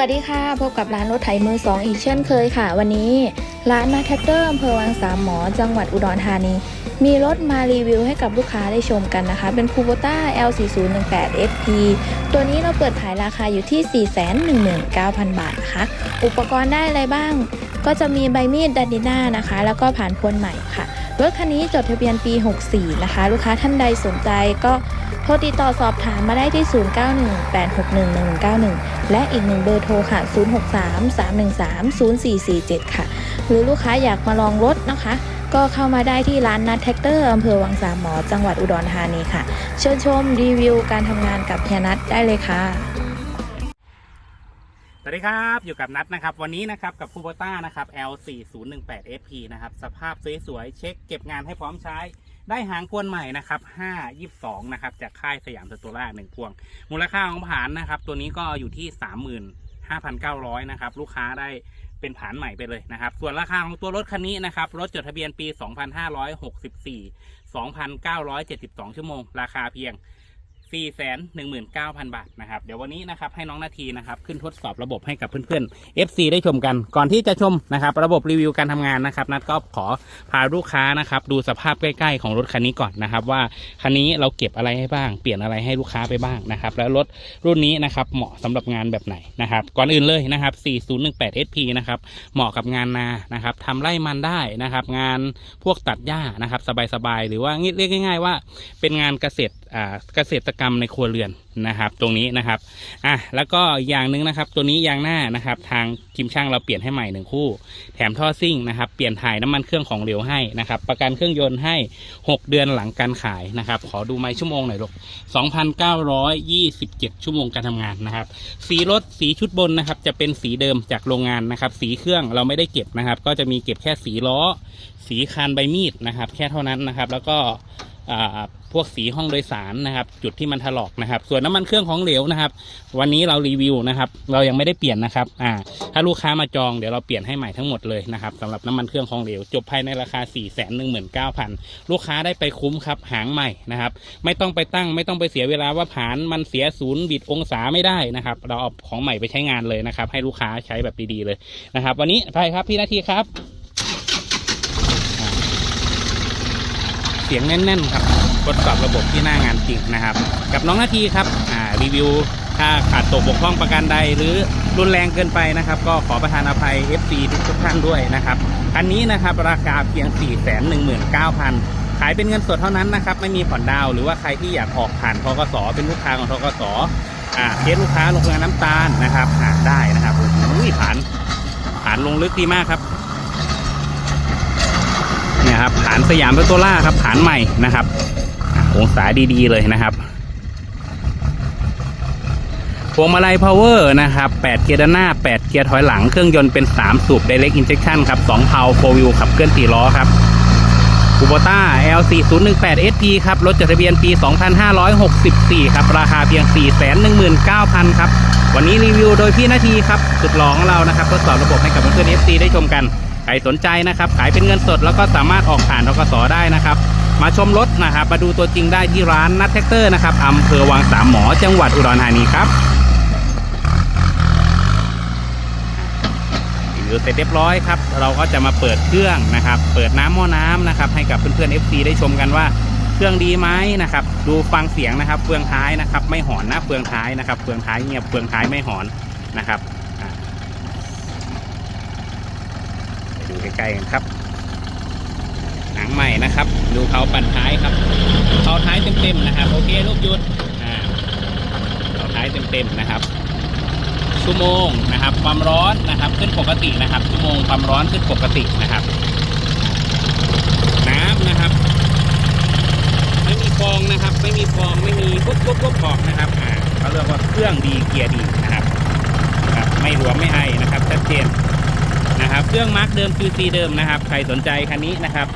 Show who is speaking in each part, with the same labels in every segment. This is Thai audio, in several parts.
Speaker 1: วัสดีค่ะ พบกับร้านรถไถมือสองอีกเช่นเคยค่ะ วันนี้ ร้านมาแท็กเตอร์อำเภอวังสามหมอ จังหวัดอุดรธานี มีรถมารีวิวให้กับลูกค้าได้ชมกันนะคะ เป็นคูโบต้า L4018 SP ตัวนี้เราเปิดขายราคาอยู่ที่ 419,000 บาทนะคะ อุปกรณ์ได้อะไรบ้าง ก็จะมีใบมีดดันดิน่านะคะ แล้วก็ผ่านพวนใหม่ค่ะ รถคันนี้จดทะเบียนปี 64 นะคะ ลูกค้าท่านใดสนใจก็โทรติดต่อสอบถามมาได้ที่ 0918611191 และอีกหนึ่งเบอร์โทรค่ะ 0633130447 ค่ะ หรือลูกค้าอยากมาลองรถนะคะ ก็เข้ามาได้ที่ร้านนัดแท็กเตอร์อำเภอวังสามหมอ จังหวัดอุดรธานีค่ะ เชิญชมรีวิวการทำงานกับเฮียนัทได้เลยค่ะ
Speaker 2: วัสดีครับ อยู่กับนัทนะครับ วันนี้นะครับกับคูโบต้านะครับ L4018SP นะครับ สภาพสวยๆ เช็คเก็บงานให้พร้อมใช้ ได้หางพวนใหม่นะครับ522 นะครับ จากค่ายสยามสตูล่าหนึ่งพวง มูลค่าของผานนะครับ ตัวนี้ก็อยู่ที่ 35,900 นะครับ ลูกค้าได้เป็นผานใหม่ไปเลยนะครับ ส่วนราคาของตัวรถคันนี้นะครับ รถจดทะเบียนปี 2564 2,972 ชั่วโมง ราคาเพียง 419,000 บาทนะครับ เดี๋ยววันนี้นะครับให้น้องนาทีนะครับขึ้นทดสอบระบบให้กับเพื่อนๆ FC ได้ชมกัน ก่อนที่จะชมนะครับ ระบบรีวิวการทำงานนะครับ นัดก็ขอพาลูกค้านะครับดูสภาพใกล้ๆของรถคันนี้ก่อนนะครับ ว่าคันนี้เราเก็บอะไรให้บ้าง เปลี่ยนอะไรให้ลูกค้าไปบ้างนะครับ แล้วรถรุ่นนี้นะครับเหมาะสำหรับงานแบบไหนนะครับ ก่อนอื่นเลยนะครับ 4018 SP นะครับ เหมาะกับงานนานะครับทำไร่มันได้นะครับ งานพวกตัดหญ้านะครับ สบายๆหรือว่าเรียกง่าย ๆ ว่าเป็นงานเกษตรเกษตรกรรมในครัวเรือนนะครับ ตรงนี้นะครับอะแล้วก็อย่างหนึ่งนะครับ ตัวนี้ยางหน้านะครับ ทางทีมช่างเราเปลี่ยนให้ใหม่หนึ่งคู่ แถมท่อซิ่งนะครับ เปลี่ยนถ่ายน้ำมันเครื่องของเหลวให้นะครับ ประกันเครื่องยนต์ให้ 6 เดือนหลังการขายนะครับ ขอดูไม้ชั่วโมงหน่อยลูก2,927 ชั่วโมงการทำงานนะครับ สีรถสีชุดบนนะครับ จะเป็นสีเดิมจากโรงงานนะครับ สีเครื่องเราไม่ได้เก็บนะครับ ก็จะมีเก็บแค่สีล้อ สีคานใบมีดนะครับ แค่เท่านั้นนะครับ แล้วก็ พวกสีห้องโดยสารนะครับ จุดที่มันถลอกนะครับ ส่วนน้ำมันเครื่องของเหลวนะครับ วันนี้เรารีวิวนะครับ เรายังไม่ได้เปลี่ยนนะครับอ่าถ้าลูกค้ามาจองเดี๋ยวเราเปลี่ยนให้ใหม่ทั้งหมดเลยนะครับสำหรับน้ำมันเครื่องของเหลวจบภายในราคา 4 1 9 0 0 0 ลูกค้าได้ไปคุ้มครับหางใหม่นะครับ ไม่ต้องไปตั้งไม่ต้องไปเสียเวลาว่าผานมันเสียศูนย์บิดองศาไม่ได้นะครับ เราเอาของใหม่ไปใช้งานเลยนะครับ ให้ลูกค้าใช้แบบดีๆเลยนะครับ วันนี้ไปครับพี่นาทีครับ สียงแน่นๆครับทดสอบระบบที่หน้างานจริงนะครับ กับน้องนาทีครับรีวิวถ้าขาดตกบกพร่องประการใด หรือรุนแรงเกินไปนะครับ ก็ขอประทานอภัย FC ทุกท่านด้วยนะครับคันนี้นะครับราคาเพียง 419,000ขายเป็นเงินสดเท่านั้นนะครับ ไม่มีผ่อนดาวหรือว่าใครที่อยากออกผ่านทกสเป็นลูกค้าของทกสอ่าเคสลูกค้าลงงานน้ำตาลนะครับอ่าได้นะครับโอ้โหผ่านผ่านลงลึกดีมากครับ ครับฐานสยามเปโตล่าครับฐานใหม่นะครับอะองศาดีๆเลยนะครับพวงมาลัยพาวเวอร์นะครับ8เกียร์ด้านหน้า 8 เกียร์ถอยหลัง เครื่องยนต์เป็น 3 สูบ Direct Injection ครับ2เพาโฟวิวขับเคลื่อน 4 ล้อครับคูโบต้า L4018 SP ครับ รถจดทะเบียนปี 2564 ครับ ราคาเพียง 419,000 ครับ วันนี้รีวิวโดยพี่นาทีครับ สุดหล่อของเรานะครับทดสอบระบบให้กับเพื่อนๆ FC ได้ชมกัน ใครสนใจนะครับ ขายเป็นเงินสดแล้วก็สามารถออกผ่านทกสได้นะครับ มาชมรถนะครับ มาดูตัวจริงได้ที่ร้านนัทแท็กเตอร์นะครับอำเภอวังสามหมอจังหวัดอุดรธานีครับรีวิวเสร็จเรียบร้อยครับ เราก็จะมาเปิดเครื่องนะครับ เปิดน้ำหม้อน้ำนะครับ ให้กับเพื่อนๆ FC ได้ชมกันว่าเครื่องดีไหมนะครับ ดูฟังเสียงนะครับเฟืองท้ายนะครับ ไม่หอนนะเฟืองท้ายนะครับเฟืองท้ายเงียบเฟืองท้ายไม่หอนนะครับอะไป ดูใกล้ๆกันครับหางใหม่นะครับ ดูเขาปั่นท้ายครับเขาท้ายเต็มๆนะครับ โอเคลูกหยุดอ่าเขาท้ายเต็มๆนะครับชั่วโมงนะครับ ความร้อนนะครับ ขึ้นปกตินะครับ ชั่วโมงความร้อนขึ้นปกตินะครับ น้ำนะครับ ไม่มีฟองนะครับ ไม่มีฟองไม่มีปุ๊บปุ๊บปุ๊บออกนะครับอ่าเขาเรียกว่าเครื่องดีเกียร์ดีนะครับนะครับไม่หลวมไม่ไอนะครับชัดเจน นะครับ เครื่องมาร์กเดิม QC เดิมนะครับ ใครสนใจคันนี้นะครับ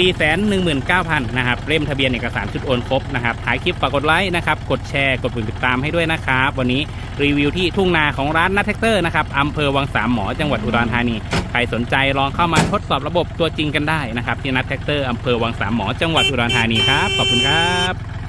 Speaker 2: 419,000นะครับ เล่มทะเบียนเอกสารชุดโอนครบนะครับถ่ายคลิปฝากกดไลค์นะครับ กดแชร์ กดปุ่มติดตามให้ด้วยนะครับ วันนี้รีวิวที่ทุ่งนาของร้านนัทแท็กเตอร์นะครับอำเภอวังสามหมอ จังหวัดอุดรธานี ใครสนใจลองเข้ามาทดสอบระบบตัวจริงกันได้นะครับ ที่นัทแท็กเตอร์อำเภอวังสามหมอ จังหวัดอุดรธานีครับ ขอบคุณครับ